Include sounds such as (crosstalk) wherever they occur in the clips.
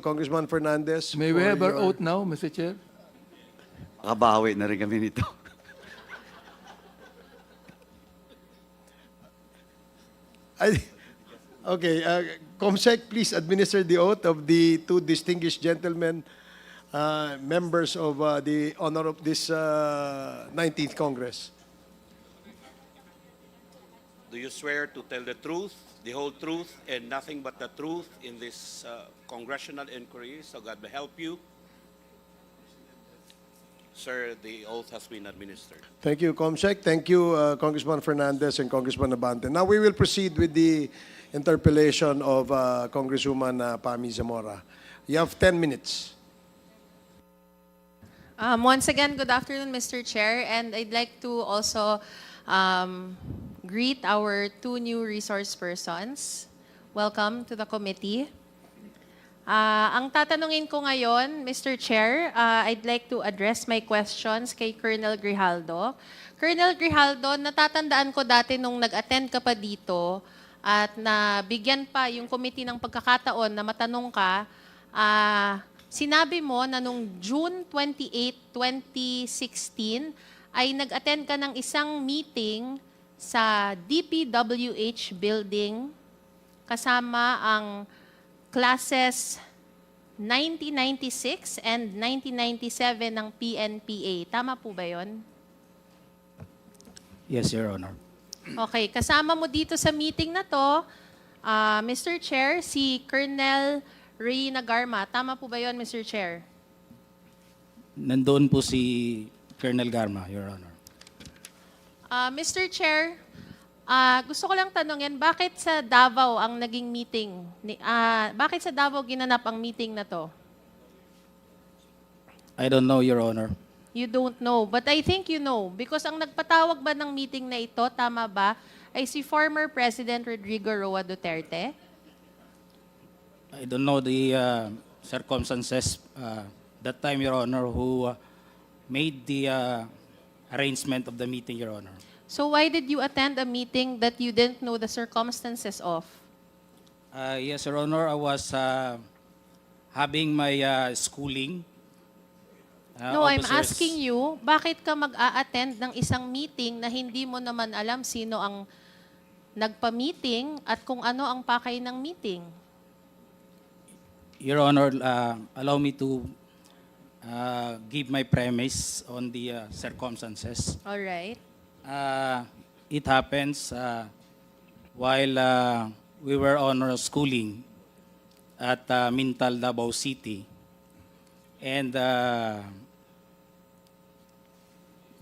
Congressman Fernandez. May we for have our your- oath now, Mr. Chair? Makabawi na rin kami nito. (laughs) I- Okay, uh, Comsec, please administer the oath of the two distinguished gentlemen, uh, members of uh, the honor of this uh, 19th Congress. Do you swear to tell the truth, the whole truth, and nothing but the truth in this uh, congressional inquiry? So God may help you. Sir, the oath has been administered. Thank you, Comsec. Thank you, uh, Congressman Fernandez and Congressman Abante. Now we will proceed with the interpellation of uh, Congresswoman uh, Pami Zamora. You have 10 minutes. Um, once again, good afternoon, Mr. Chair, and I'd like to also um, greet our two new resource persons. Welcome to the committee. Ah, ang tatanungin ko ngayon, Mr. Chair, ah, I'd like to address my questions kay Colonel Grijaldo. Colonel Grijaldo, natatandaan ko dati nung nag-attend ka pa dito at na bigyan pa yung committee ng pagkakataon na matanong ka, ah, sinabi mo na nung June 28, 2016, ay nag-attend ka ng isang meeting sa DPWH building kasama ang classes 1996 and 1997 ng PNPA. Tama po ba yon? Yes, Your Honor. Okay, kasama mo dito sa meeting na to, ah, Mr. Chair, si Colonel Ray Nagarma. Tama po ba yon, Mr. Chair? Nandoon po si Colonel Garma, Your Honor. Ah, Mr. Chair, ah, gusto ko lang tanongin, bakit sa Davao ang naging meeting? Ni, ah, bakit sa Davao ginanap ang meeting na to? I don't know, Your Honor. You don't know, but I think you know. Because ang nagpatawag ba ng meeting na ito, tama ba, ay si former President Rodrigo Roa Duterte? I don't know the uh, circumstances uh, that time, Your Honor, who uh, made the uh, arrangement of the meeting, Your Honor. So why did you attend a meeting that you didn't know the circumstances of? Uh, yes, Your Honor, I was uh, having my uh, schooling. uh, no, I'm officers. asking you, bakit ka mag-a-attend ng isang meeting na hindi mo naman alam sino ang nagpa-meeting at kung ano ang pakay ng meeting? Your Honor, uh, allow me to uh, give my premise on the uh, circumstances. All right. Uh, it happens uh, while uh, we were on our schooling at uh, Mintal, Davao City. And uh,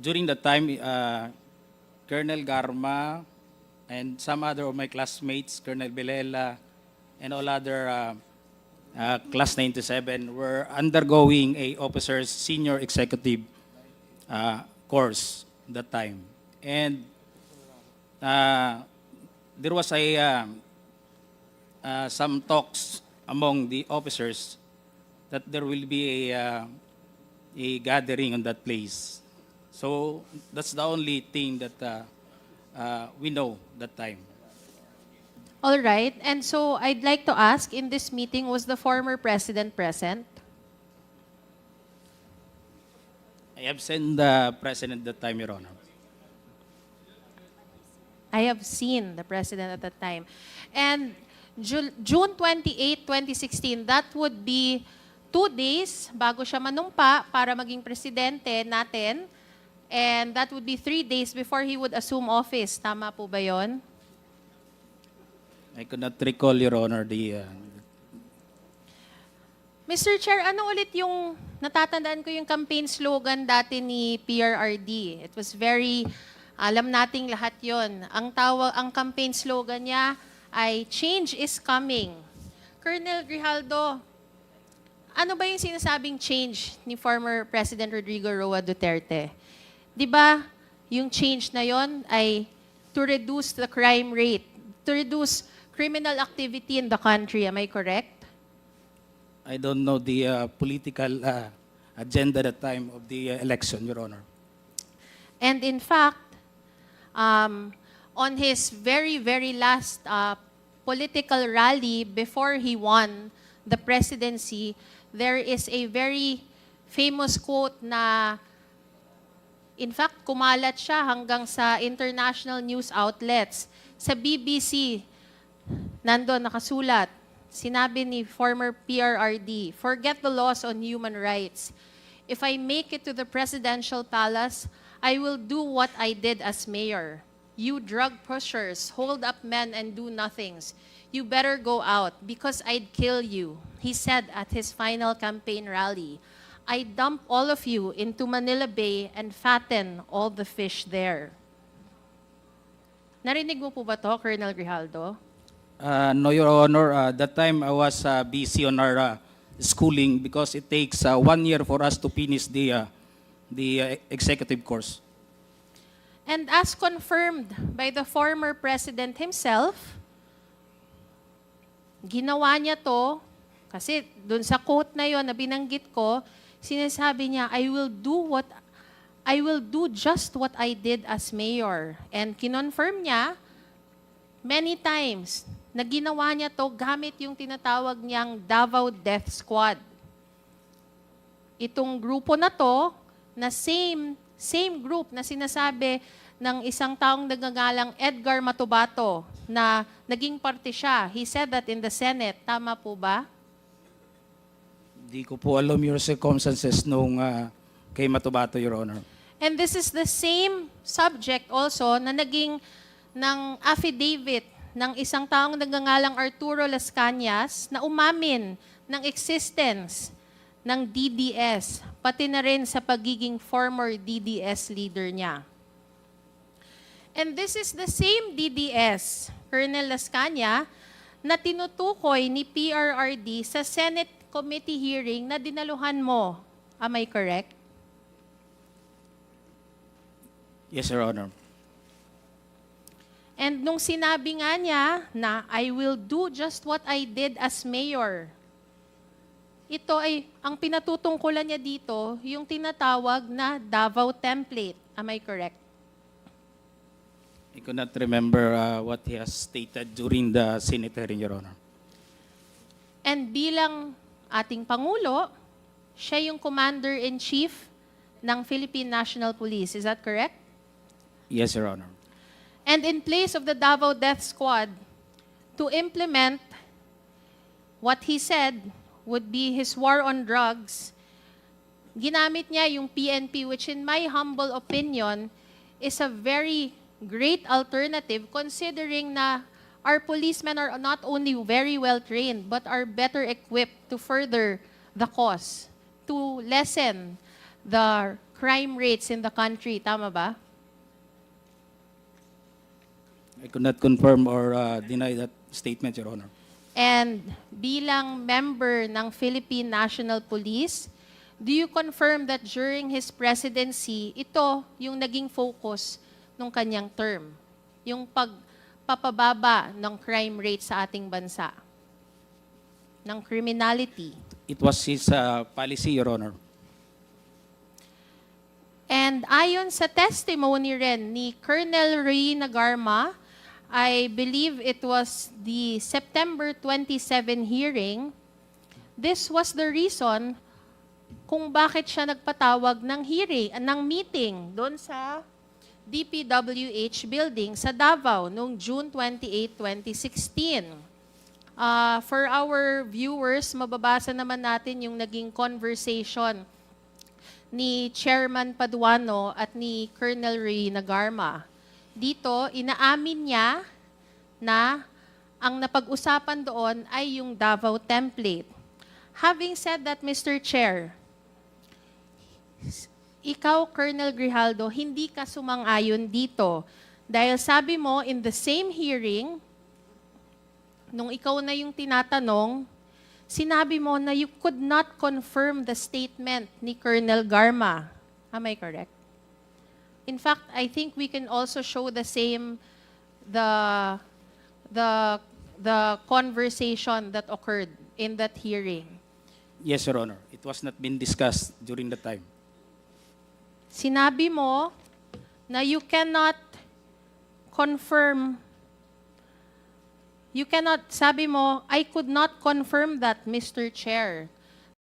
during the time, uh, Colonel Garma and some other of my classmates, Colonel Belela, and all other uh, uh, Class 97 were undergoing a officer's senior executive uh, course that time. And uh, there was a uh, uh, some talks among the officers that there will be a, uh, a gathering on that place. So that's the only thing that uh, uh, we know that time. All right. And so I'd like to ask, in this meeting, was the former president present? I have sent the president that time, Your Honor. I have seen the president at that time. And Ju- June 28, 2016, that would be two days bago siya manumpa para maging presidente natin. And that would be three days before he would assume office. Tama po ba yon? I could not recall, Your Honor, the uh, Mr. Chair, ano ulit yung natatandaan ko yung campaign slogan dati ni PRRD? It was very, alam nating lahat yon. Ang tawag, ang campaign slogan niya ay change is coming. Colonel Grijaldo, ano ba yung sinasabing change ni former President Rodrigo Roa Duterte? 'Di ba? Yung change na yon ay to reduce the crime rate, to reduce criminal activity in the country. Am I correct? I don't know the uh, political uh, agenda at the time of the uh, election, Your Honor. And in fact, um, on his very, very last uh, political rally before he won the presidency, there is a very famous quote na In fact, kumalat siya hanggang sa international news outlets. Sa BBC, nandun nakasulat, sinabi ni former PRRD, forget the laws on human rights. If I make it to the presidential palace, I will do what I did as mayor. You drug pushers, hold up men and do nothings. You better go out because I'd kill you, he said at his final campaign rally. I dump all of you into Manila Bay and fatten all the fish there. Narinig mo po ba to, Colonel Grijaldo? Uh, no, Your Honor. Uh, that time I was uh, busy on our uh, schooling because it takes uh, one year for us to finish the uh, the uh, executive course. And as confirmed by the former president himself, ginawa niya to kasi dun sa quote na yon na binanggit ko, sinasabi niya, I will do what I will do just what I did as mayor. And kinonfirm niya many times na ginawa niya to gamit yung tinatawag niyang Davao Death Squad. Itong grupo na to, na same, same group na sinasabi ng isang taong nagangalang Edgar Matubato na naging parte siya. He said that in the Senate. Tama po ba? Di ko po alam your circumstances nung uh, kay Matubato, Your Honor. And this is the same subject also na naging ng affidavit ng isang taong nagangalang Arturo Las Cañas na umamin ng existence ng DDS, pati na rin sa pagiging former DDS leader niya. And this is the same DDS, Colonel Las Cañas, na tinutukoy ni PRRD sa Senate committee hearing na dinaluhan mo. Am I correct? Yes, Your Honor. And nung sinabi nga niya na I will do just what I did as mayor, ito ay, ang pinatutungkulan niya dito, yung tinatawag na Davao template. Am I correct? I could not remember uh, what he has stated during the Senate hearing, Your Honor. And bilang ating Pangulo, siya yung Commander-in-Chief ng Philippine National Police. Is that correct? Yes, Your Honor. And in place of the Davao Death Squad, to implement what he said would be his war on drugs, ginamit niya yung PNP, which in my humble opinion is a very great alternative considering na our policemen are not only very well trained but are better equipped to further the cause, to lessen the crime rates in the country. Tama ba? I could not confirm or uh, deny that statement, Your Honor. And bilang member ng Philippine National Police, do you confirm that during his presidency, ito yung naging focus ng kanyang term? Yung pagpapababa ng crime rate sa ating bansa? Ng criminality? It was his uh, policy, Your Honor. And ayon sa testimony rin ni Colonel Ray Nagarma, I believe it was the September 27 hearing, this was the reason kung bakit siya nagpatawag ng hearing, ng meeting doon sa DPWH building sa Davao noong June 28, 2016. Ah, for our viewers, mababasa naman natin yung naging conversation ni Chairman Paduano at ni Colonel Ray Nagarma. Dito, inaamin niya na ang napag-usapan doon ay yung Davao template. Having said that, Mr. Chair, ikaw, Colonel Grijaldo, hindi ka sumang-ayon dito. Dahil sabi mo, in the same hearing, nung ikaw na yung tinatanong, sinabi mo na you could not confirm the statement ni Colonel Garma. Am I correct? In fact, I think we can also show the same the the the conversation that occurred in that hearing. Yes, Your Honor. It was not been discussed during the time. Sinabi mo na you cannot confirm you cannot, sabi mo, I could not confirm that, Mr. Chair.